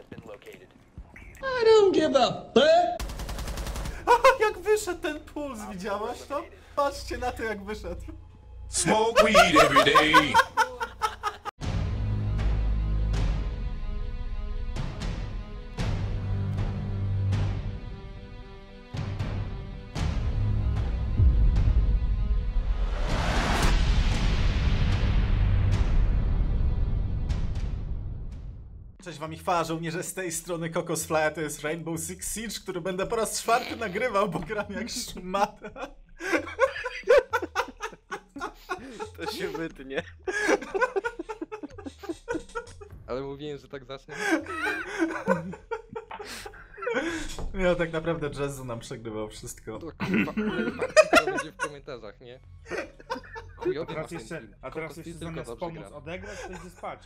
has been located. I don't give a fuck. Jak wyszedł ten puls, widziałaś to? Patrzcie na to jak wyszedł. Smoke weed every day. wam i chwała żołnierze z tej strony Kokos Fly, to jest Rainbow Six Siege, który będę po raz czwarty nagrywał, bo gram jak szmata. To się wytnie. Ale mówiłem, że tak zacznę. Ja tak naprawdę Jazzu nam przegrywał wszystko. To kurwa, to będzie w komentarzach, nie? Chujowy Teraz jeszcze, a teraz jeszcze zamiast pomóc gra. odegrać, to idzie spać.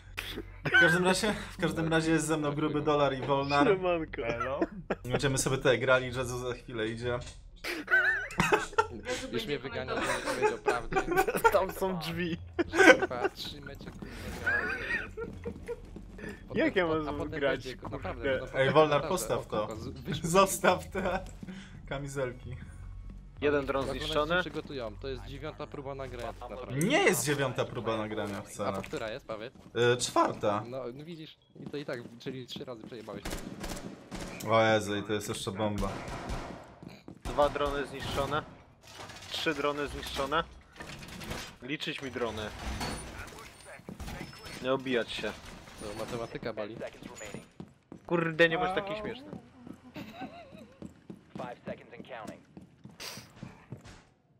W każdym razie, w każdym razie jest ze mną gruby dolar i Wolnar. Siemanko. Będziemy sobie tutaj grali, Jazzu za chwilę idzie. Już mnie wygania, że nie powiedział prawdy. Tam są drzwi. Że mecze grałem. Potem- Jak ja mam a potem grać? Naprawdę, będą Ej, Wolnar, postaw O, to. Zostaw te kamizelki. Jeden dron Jak one się zniszczony. przygotują, to jest dziewiąta próba nagrania tak naprawdę. Nie jest dziewiąta próba nagrania A wcale. po która jest, powiedz? Y, czwarta. No, no widzisz, i to i tak, czyli trzy razy przejebałeś. O Jezu, i to jest jeszcze bomba. Dwa drony zniszczone. Trzy drony zniszczone. Liczyć mi drony. Nie obijać się. To matematyka bali. Kurde, nie bądź taki śmieszny. Five seconds and counting.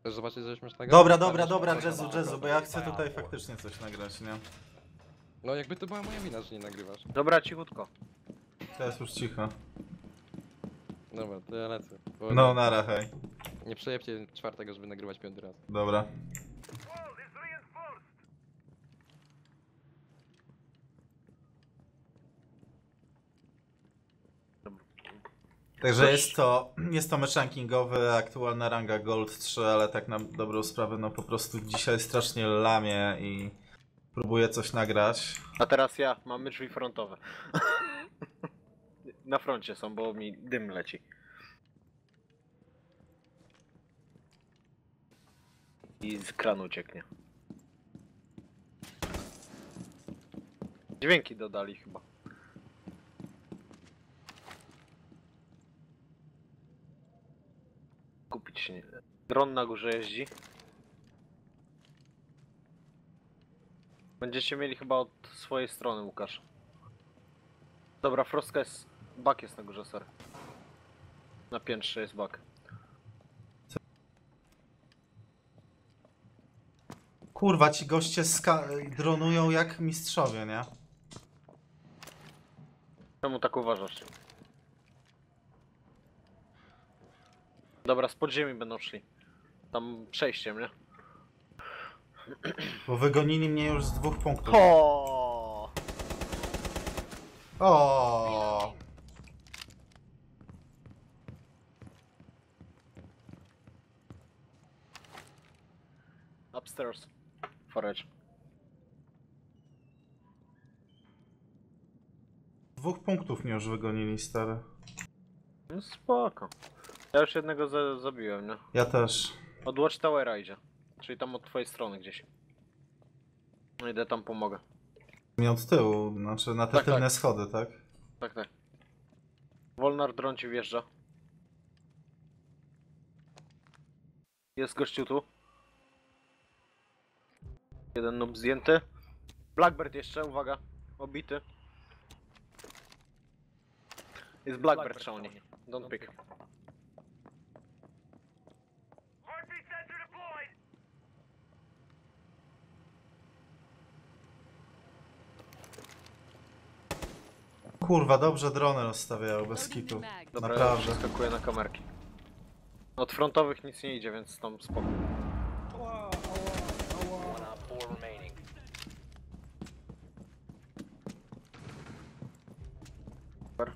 Chcesz zobaczyć coś śmiesznego? Dobra, dobra, dobra, Jazzu, patrz. bo ja chcę tutaj faktycznie coś nagrać, nie? No jakby to była moja wina, że nie nagrywasz. Dobra, cichutko. Teraz już cicho. Dobra, to ja lecę. Bo No, nara, hej. Nie przejebcie czwartego, żeby nagrywać piąty raz. Dobra. Także jest to, jest to mecz rankingowy, aktualna ranga Gold 3, ale tak na dobrą sprawę, no po prostu dzisiaj strasznie lamię i próbuję coś nagrać. A teraz ja, mamy drzwi frontowe. Na froncie są, bo mi dym leci. I z kranu ucieknie. Dźwięki dodali chyba. Się nie... Dron na górze jeździ. Będziecie mieli chyba od swojej strony, Łukasz. Dobra, Frostka jest... Bak jest na górze, sorry. Na piętrze jest bak. Kurwa, ci goście ska- dronują jak mistrzowie, nie? Czemu tak uważasz? Dobra, z podziemi będą szli. Tam przejściem, nie? Bo wygonili mnie już z dwóch punktów. O! O. Upstairs. Forage. Dwóch punktów mnie już wygonili, stary. No spoko. Ja już jednego za zabiłem, nie? Ja też. Od Watchtowera idzie. Czyli tam od twojej strony gdzieś. No idę tam pomogę. Nie od tyłu, znaczy na te Tak, tylne tak. schody, tak? Tak, tak. Wolnar dron ci wjeżdża. Jest gościu tu. Jeden noob zdjęty. Blackbird jeszcze, uwaga. Obity. Jest Blackbird, Shawnee. Don't pick. Kurwa, dobrze drony rozstawiają, bez kitu. Dobra, Naprawdę. przeskakuję na kamerki. Od frontowych nic nie idzie, więc tam spoko. Ała, ała, One ała. op four remaining. Super.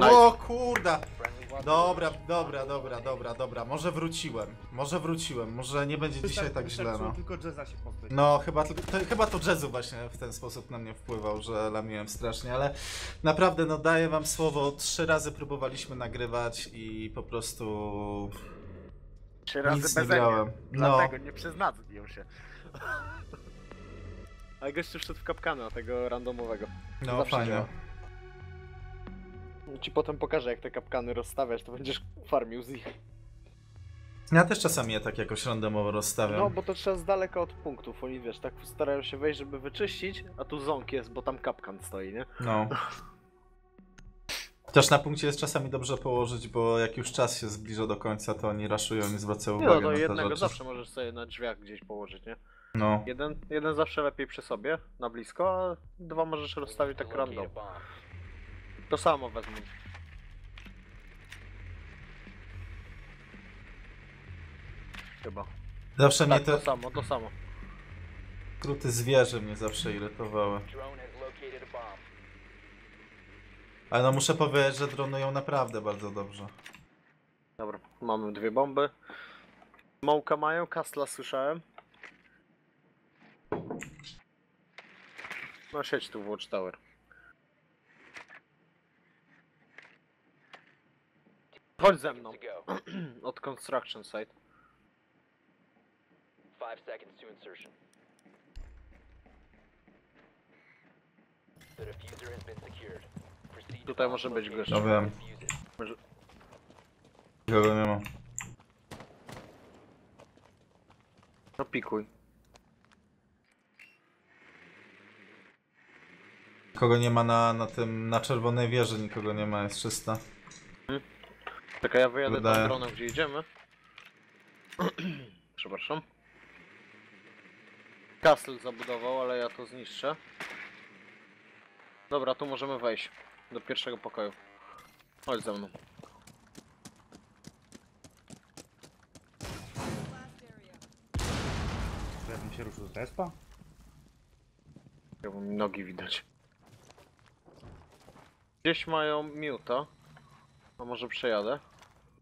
O kurda! Friendly Dobra, dobra, dobra, dobra, Może wróciłem. Może wróciłem. Może nie będzie dzisiaj tak źle, wystarczyło no. tylko Jezza się pozbyć. No, chyba, tylko- to, chyba to jazzu właśnie w ten sposób na mnie wpływał, że lamiłem strasznie, ale naprawdę, no daję wam słowo, trzy razy próbowaliśmy nagrywać i po prostu Trzy nic nie grałem. No, Dlatego nie przyznabił się. A gościu wszedł w kapkana tego randomowego. no zawsze fajnie. działa. Ci potem pokażę jak te kapkany rozstawiasz, to będziesz farmił z nich. Ja też czasami je tak jakoś randomowo rozstawiam. No bo to trzeba z daleka od punktów, oni wiesz, tak starają się wejść, żeby wyczyścić, a tu ząk jest, bo tam kapkan stoi, nie? No. Też na punkcie jest czasami dobrze położyć, bo jak już czas się zbliża do końca, to oni raszują i zwracają Nie uwagę no to na te jednego rzeczy. zawsze możesz sobie na drzwiach gdzieś położyć, nie? No. Jeden, jeden zawsze lepiej przy sobie, na blisko, a dwa możesz rozstawić tak random. To samo wezmę. Chyba. Zawsze mnie Tak, to te samo, to samo. skróty zwierzy mnie zawsze irytowały. Ale no muszę powiedzieć, że dronują naprawdę bardzo dobrze. Dobra, mamy dwie bomby. Mołka mają, Kastla słyszałem. No siedź tu w Watchtower. Chodź ze mną, To od construction site. Five seconds to insertion. The diffuser has been secured. Proceed to Tutaj bomb może być location gość. No wiem. and defuse it. Nie ma. No pikuj. Kogo nie ma na, na tym, na czerwonej wieży, nikogo nie ma, jest czysta. Czekaj, ja wyjadę Wydaje. tam dronem, gdzie idziemy. Przepraszam. Castle zabudował, ale ja to zniszczę. Dobra, tu możemy wejść. Do pierwszego pokoju. Chodź ze mną. Ja bym się ruszył z respa? Ja mi nogi widać. Gdzieś mają miuta. A może przejadę?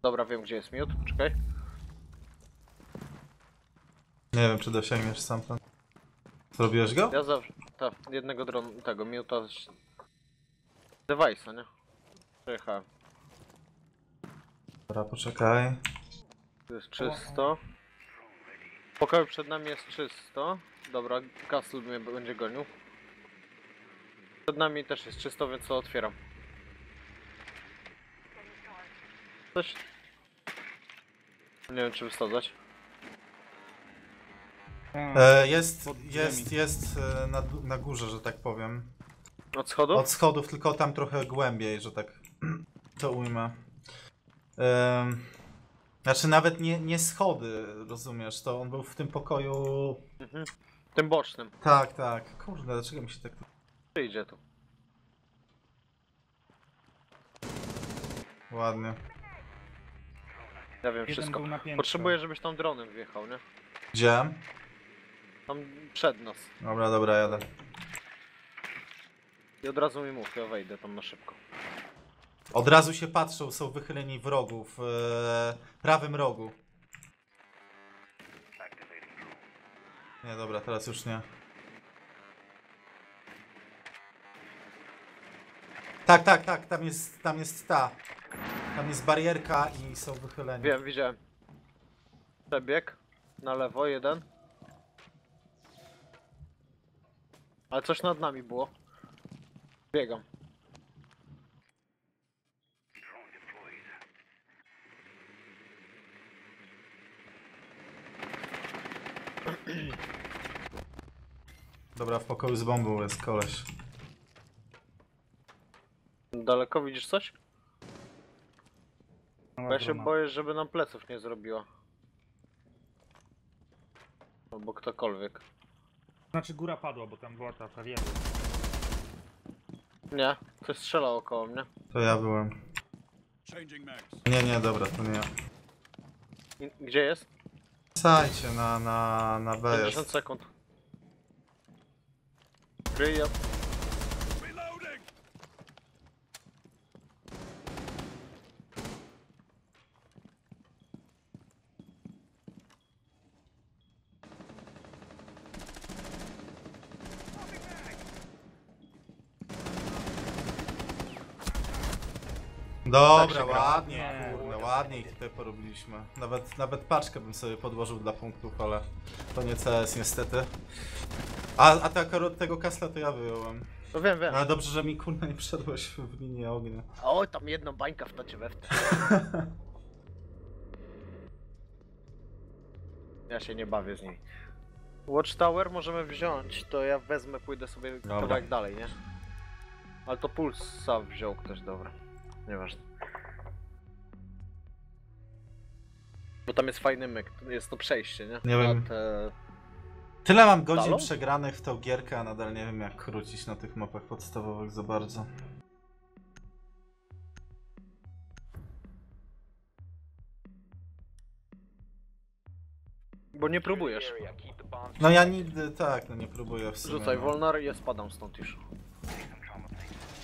Dobra, wiem gdzie jest miut. Czekaj. Nie wiem, czy dosięgniesz sam ten. Zrobiłeś go? Ja zawsze. Tak, jednego dron. tego miuta. z- Device'a, nie? Przejechałem. Dobra, poczekaj. Tu jest czysto. W pokoju przed nami jest czysto. Dobra, Castle mnie będzie gonił. Przed nami też jest czysto, więc to otwieram. Coś... Nie wiem czy wysadzać. E, jest, jest, jest na, na górze, że tak powiem. Od schodu? Od schodów, tylko tam trochę głębiej, że tak to ujmę. Znaczy nawet nie, nie schody, rozumiesz, to on był w tym pokoju... Mhm. Tym bocznym. Tak, tak. Kurde, dlaczego mi się tak... Przyjdzie tu. Ładnie. Ja wiem Jeden wszystko. Potrzebuję, żebyś tam dronem wjechał, nie? Gdzie? Tam przed nas. Dobra, dobra, jadę. I od razu mi mów, ja wejdę tam na szybko. Od razu się patrzą, są wychyleni w rogu, w e, prawym rogu. Nie, dobra, teraz już nie. Tak, tak, tak, tam jest, tam jest ta. Tam jest barierka i są wychyleni. Wiem, widziałem. Przebieg. Na lewo, jeden. Ale coś nad nami było. Biegam. Dobra, w pokoju z bombą jest koleś. Daleko widzisz coś? No, Bo ja się boję, żeby nam pleców nie zrobiła. Albo ktokolwiek. Znaczy góra padła, bo tam była ta, wieża. Nie, ktoś strzelał około mnie. To ja byłem. Changing. Nie, nie, dobra, to nie ja. I- Gdzie jest? Sajcie na, na, na B 50 jest. sekund. Kryj, Dobra, Tak ładnie, Nie. kurde, ładnie ich tutaj porobiliśmy. Nawet, nawet paczkę bym sobie podłożył dla punktów, ale to nie CS niestety. A, a tak od tego kasla to ja wyjąłem. No wiem, wiem. Ale dobrze, że mi kurna nie wszedłeś w linię ognia. O, tam jedną bańka w tocie we w te. Ja się nie bawię z niej. Watchtower możemy wziąć, to ja wezmę, pójdę sobie Dobra. kawałek dalej, nie? Ale to Pulsa wziął ktoś, dobra. Nieważne. Bo tam jest fajny myk, jest to przejście, nie? Nie wiem. Te... Tyle mam godzin Dalą? przegranych w tą gierkę, a nadal nie wiem jak krócić na tych mapach podstawowych za bardzo. Bo nie próbujesz. No ja nigdy tak, no nie próbuję w sumie. Rzucaj no. Wolnar i ja spadam stąd już.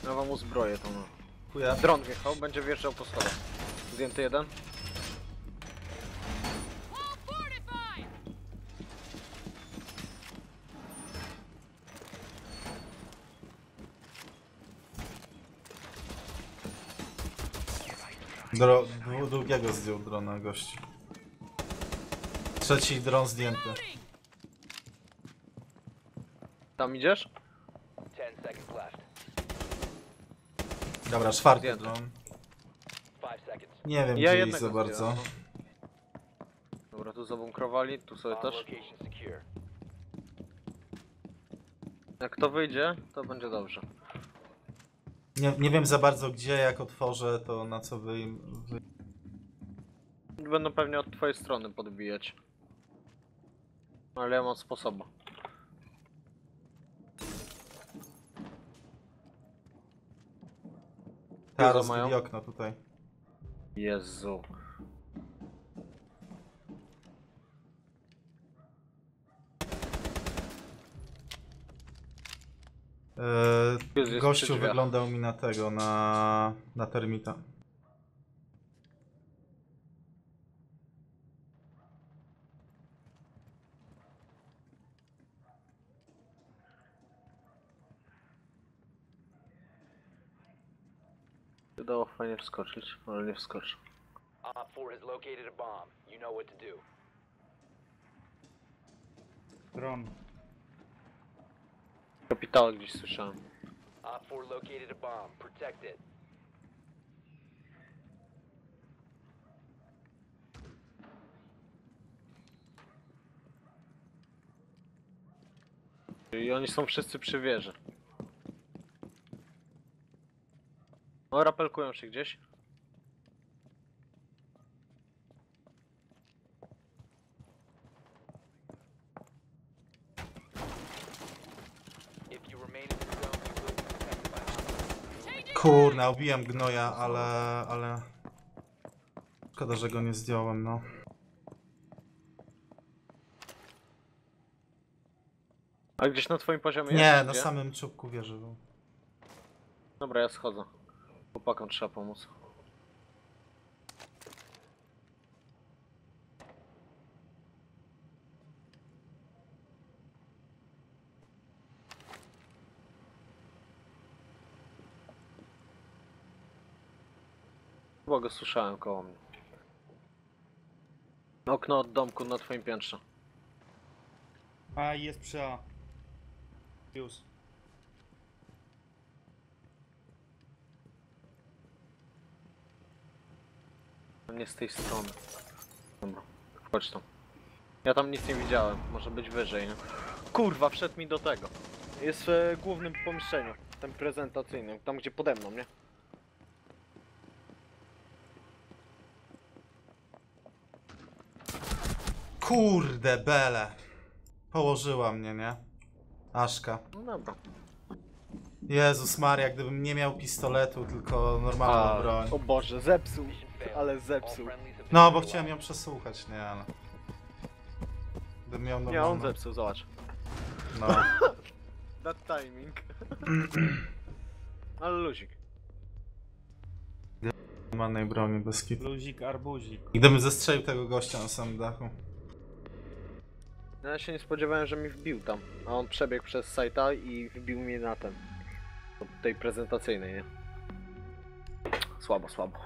Ja wam uzbroję to no. Dziękuję. Dron wjechał, będzie wjeżdżał po schodach. Zdjęty jeden. Dro, drugiego zdjął drona gości. Trzeci dron zdjęty. Tam idziesz? Dobra. 5 seconds. Nie wiem Ja gdzie iść jednego za bardzo. Dobra, tu zabunkrowali, tu sobie też. Jak to wyjdzie, to będzie dobrze. Nie, nie wiem za bardzo gdzie, jak otworzę, to na co wy... wy... Będą pewnie od twojej strony podbijać. Ale ja mam sposoba. Dużo rozbili mają? okno tutaj. Jezu. Eee, jest gościu przy drzwiach. wyglądał mi na tego, na, na termita. Fajnie wskoczyć, ale nie wskoczy. Op 4 has located a bomb. You know what to do. Dron. Kapital gdzieś słyszałem. Op 4 located a bomb. Protect it. I oni są wszyscy przy wieży. O, rapelkują się gdzieś. If you remain in the zone, you will be detected by hostiles. Kurna, ubiłem gnoja, ale... ale... Szkoda, że go nie zdjąłem, no. A gdzieś na twoim poziomie Nie, jest? na Gdzie? samym czubku wieży był. Dobra, ja schodzę. Chłopakom trzeba pomóc. Chyba go słyszałem koło mnie. Okno od domku na twoim piętrze. A jest przy A. Już. Nie z tej strony. Dobra, chodź tam. Ja tam nic nie widziałem, może być wyżej, nie? Kurwa, wszedł mi do tego. Jest w głównym pomieszczeniu, tym prezentacyjnym, tam gdzie pode mną, nie? Kurde, bele. Położyła mnie, nie? Aszka. No dobra. Jezus Maria, gdybym nie miał pistoletu, tylko normalną broń. o Boże, zepsuł. Ale zepsuł. No, bo chciałem ją przesłuchać, nie, ale... Gdybym miał Nie, normalną... on zepsuł, zobacz. No. That timing. ale luzik. Normalnej broni, bez kitu. Luzik, arbuzik. Gdybym zestrzelił tego gościa na samym dachu. No, Ja się nie spodziewałem, że mi wbił tam, a on przebiegł przez sajta i wbił mnie na ten. Od tej prezentacyjnej, nie? Słabo, słabo.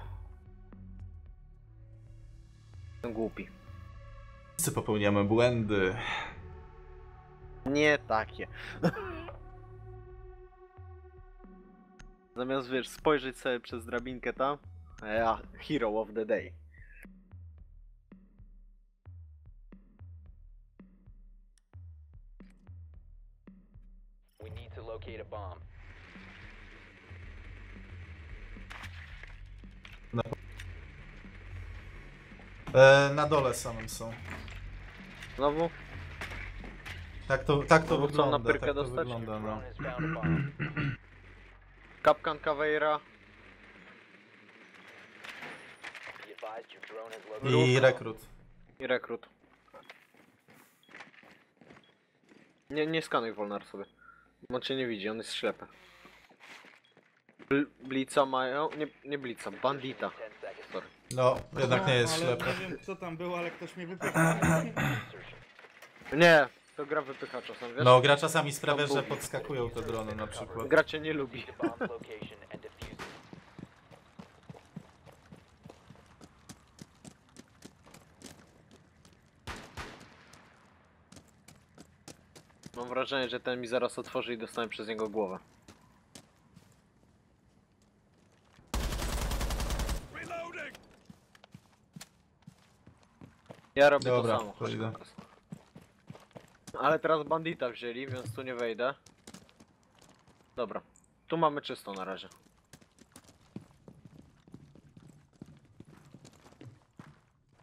Jestem głupi. Wszyscy popełniamy błędy. Nie takie. Zamiast wiesz, spojrzeć sobie przez drabinkę tam, a ja hero of the day. We need to locate a bomb. E, na dole samym są. Znowu? Tak to, tak to Znowu chcą na wygląda. pyrkę Tak to dostać? wygląda, no. Kapkan Caveira. I rekrut. i rekrut. Nie, nie skanuj Wolnar sobie. On cię nie widzi, on jest ślepy. Bl Blica mają? Nie, nie Blica, Bandita. 10 seconds. Sorry. No, jednak nie jest ale ślepy. Nie wiem kto tam był, ale ktoś mnie wypychał. Nie, to gra wypycha czasem, wiesz? No, gra czasami sprawia, że podskakują te drony na przykład. Gra cię nie lubi. Mam wrażenie, że ten mi zaraz otworzy i dostanę przez niego głowę. Ja robię Dobra, to samo. to chodź, idę. Lukas. Ale teraz bandita wzięli, więc tu nie wejdę. Dobra. Tu mamy czysto na razie.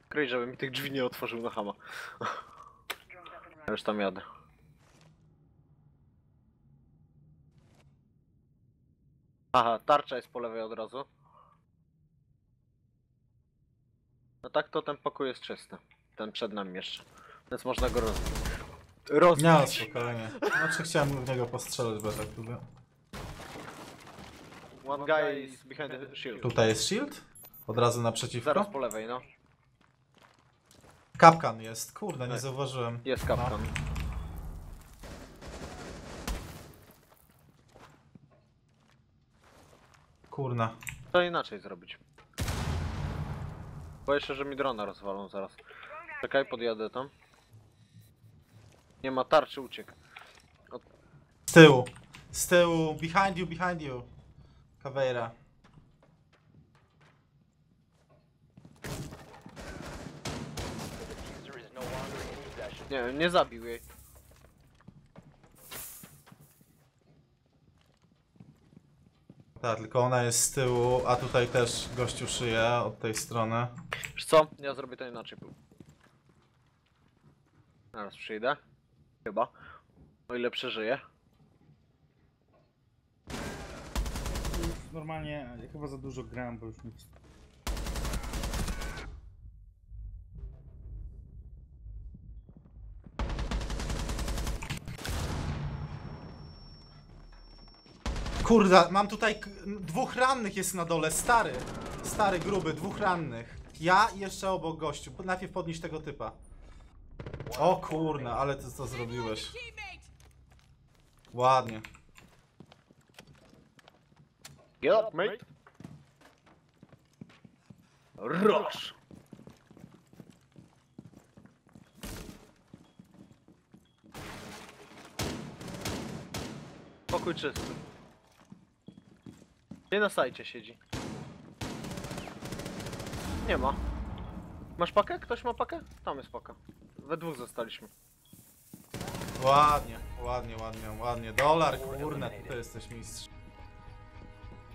Kryj, żeby mi tych drzwi nie otworzył na hama. Ja już tam jadę. Aha, tarcza jest po lewej od razu. No tak to ten pokój jest czysty. Ten przed nami jeszcze. Więc można go rozbić. Rozbić. Nie, spokojnie. Znaczy chciałem w niego postrzelać, bo tak lubię. One guy is behind the shield. Tutaj jest shield? Od razu naprzeciwko? Zaraz po lewej, no. Kapkan jest. Kurde, nie Tak. zauważyłem. Jest kapkan. Kurna. To inaczej zrobić. Boję się, że mi drona rozwalą zaraz. Czekaj, podjadę tam. Nie ma tarczy, uciekł. Z tyłu. Z tyłu. Behind you, behind you. Caveira. The diffuser is no longer in possession. Nie, nie zabił jej. Tak, tylko ona jest z tyłu, a tutaj też gościu szyje od tej strony. Wiesz co? Ja zrobię to inaczej. Zaraz przyjdę. Chyba. O ile przeżyję. Już Normalnie, ja chyba za dużo gram, bo już mi... Kurda, mam tutaj k- dwóch rannych jest na dole, stary. Stary, gruby, dwóch rannych. Ja i jeszcze obok gościu. Najpierw podnieść tego typa. O kurna, ale ty to zrobiłeś. Ładnie. Get up, mate! Rush! Pokój czysty. Gdzie na sajcie siedzi? Nie ma. Masz pakę? Ktoś ma pakę? Tam jest paka. We dwóch zostaliśmy. Ładnie, ładnie, ładnie, ładnie. Dolar, kurna, ty jesteś mistrz.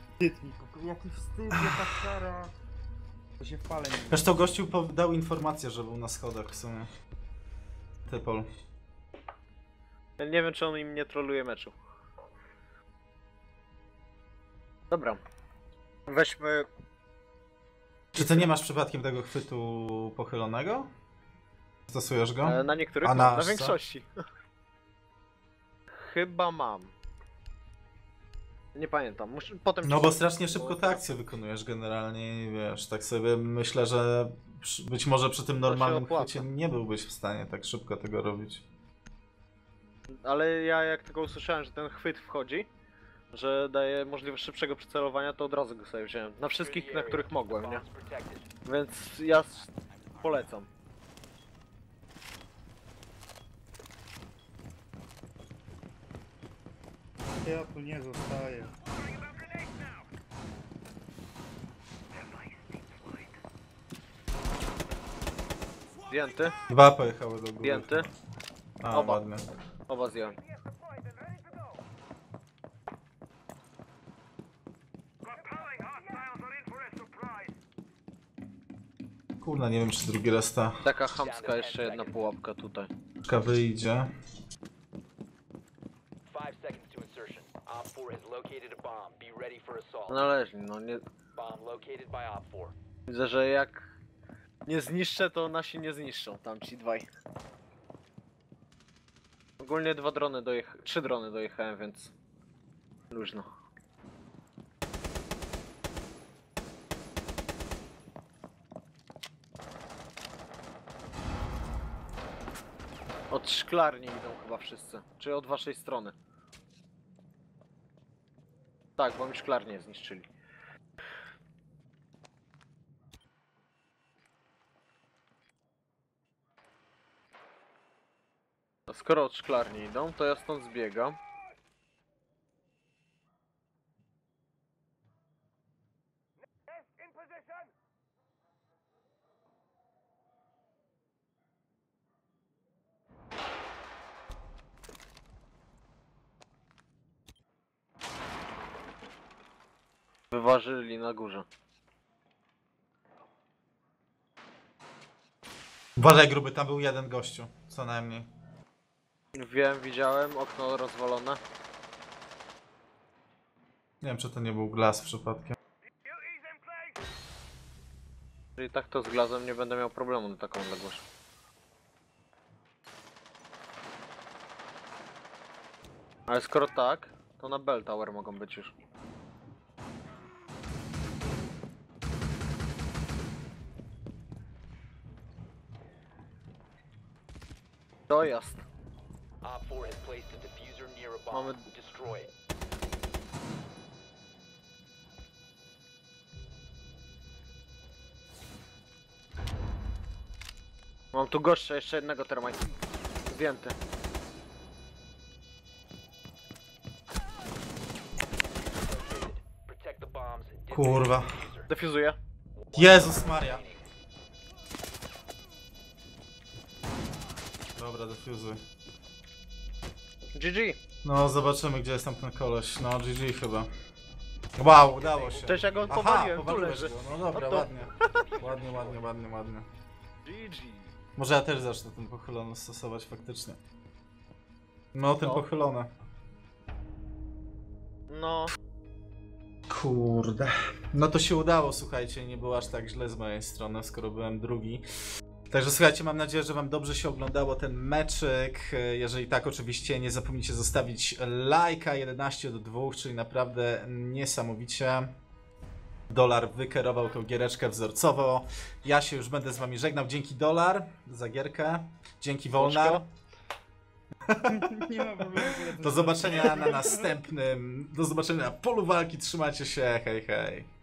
Wstyd mi, kuku, jaki wstyd, jaka kara. To się w pale nie Zresztą gościu dał informację, że był na schodach w sumie. Typol. Ja nie wiem, czy on im nie troluje meczu. Dobra. Weźmy. Czy ty nie masz przypadkiem tego chwytu pochylonego? Stosujesz go? E, na niektórych, A na co? większości. Chyba mam. Nie pamiętam. Muszę, potem No bo strasznie szybko te akcje wykonujesz generalnie i wiesz, tak sobie myślę, że być może przy tym normalnym chwycie nie byłbyś w stanie tak szybko tego robić. Ale ja jak tylko usłyszałem, że ten chwyt wchodzi, że daje możliwość szybszego przycelowania, to od razu go sobie wziąłem. Na wszystkich, na których mogłem, nie? Więc ja polecam. Ja tu nie zostaję. Zdjęty, Dwa pojechały do góry. zdjęty, A, Oba. ładnie. oba zdjąłem. Kurna, nie wiem czy drugi raz ta Taka chamska jeszcze jedna pułapka tutaj. czka wyjdzie. Five seconds to insertion. Op 4 has located a bomb. Be ready for assault. Należni, no nie... Bomb located by Op 4. Widzę, że jak nie zniszczę, to nasi nie zniszczą, tamci dwaj. Ogólnie dwa drony dojechałem, trzy drony dojechałem, więc luźno. Od szklarni idą chyba wszyscy, czy od waszej strony. Tak, bo mi szklarnię zniszczyli. Skoro od szklarni idą, to ja stąd zbiegam. Wyważyli na górze. Uważaj gruby, tam był jeden gościu, co najmniej. Wiem, widziałem, okno rozwalone. Nie wiem czy to nie był glas przypadkiem. Czyli tak to z glazem nie będę miał problemu na taką odległość. Ale skoro tak, to na Bell Tower mogą być już. Dojazd. Op 4 has placed a diffuser near a bomb. Mamy- Destroy it. Mam tu gościa, jeszcze jednego termite. Zdjęty. Located. Protect the bombs. Disable Kurwa. Defuzuję. Jezus Maria. Dobra, defuzuj. GG. No zobaczymy gdzie jest tam ten koleś. No GG chyba. Wow, udało się. Cześć, ja go powaliłem, tu powaliłeś leży. go. No dobra, No to- ładnie. Ładnie, ładnie, ładnie, ładnie. GG. Może ja też zacznę ten pochylony stosować faktycznie. No, ten No. pochylony. No. Kurde. No to się udało, słuchajcie, nie było aż tak źle z mojej strony, skoro byłem drugi. Także słuchajcie, mam nadzieję, że wam dobrze się oglądało ten meczyk. Jeżeli tak, oczywiście nie zapomnijcie zostawić lajka 11 do 2, czyli naprawdę niesamowicie. Dolar wykierował tą giereczkę wzorcowo. Ja się już będę z wami żegnał. Dzięki Dolar za gierkę. Dzięki Wolnar. Nie ma problemu. Do zobaczenia na następnym. Do zobaczenia na polu walki. Trzymajcie się. Hej, hej.